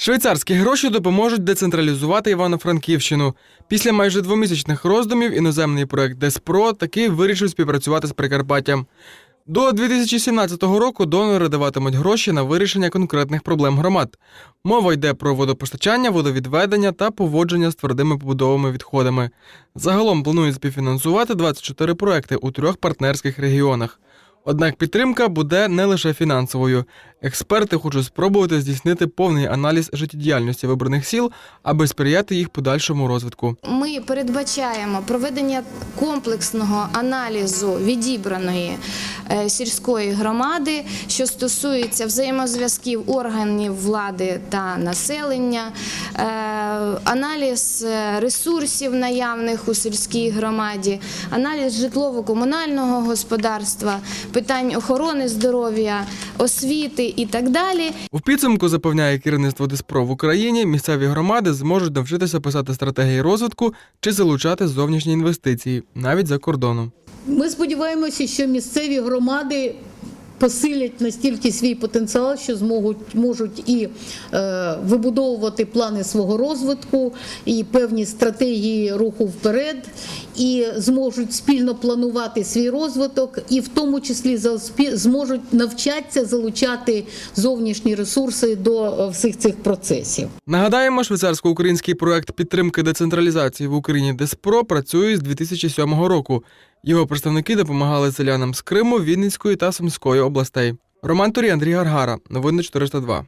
Швейцарські гроші допоможуть децентралізувати Івано-Франківщину. Після майже двомісячних роздумів іноземний проект Деспро таки вирішив співпрацювати з Прикарпаттям. До 2017 року донори даватимуть гроші на вирішення конкретних проблем громад. Мова йде про водопостачання, водовідведення та поводження з твердими побудовими відходами. Загалом планують співфінансувати 24 проекти у трьох партнерських регіонах. Однак підтримка буде не лише фінансовою. Експерти хочуть спробувати здійснити повний аналіз життєдіяльності вибраних сіл, аби сприяти їх подальшому розвитку. Ми передбачаємо проведення комплексного аналізу відібраної сільської громади, що стосується взаємозв'язків органів влади та населення, е, аналіз е, ресурсів наявних у сільській громаді, аналіз житлово-комунального господарства, питань охорони здоров'я, освіти і так далі. У підсумку запевняє керівництво Диспро в Україні, місцеві громади зможуть навчитися писати стратегії розвитку чи залучати зовнішні інвестиції навіть за кордоном. Ми сподіваємося, що місцеві громади посилять настільки свій потенціал, що зможуть можуть і е, вибудовувати плани свого розвитку, і певні стратегії руху вперед, і зможуть спільно планувати свій розвиток, і в тому числі зможуть навчатися залучати зовнішні ресурси до е, всіх цих процесів. Нагадаємо, швейцарсько-український проект підтримки децентралізації в Україні Диспро працює з 2007 року. Його представники допомагали селянам з Криму, Вінницької та Сумської областей. Роман Турі, Андрій Гаргара. Новини 402.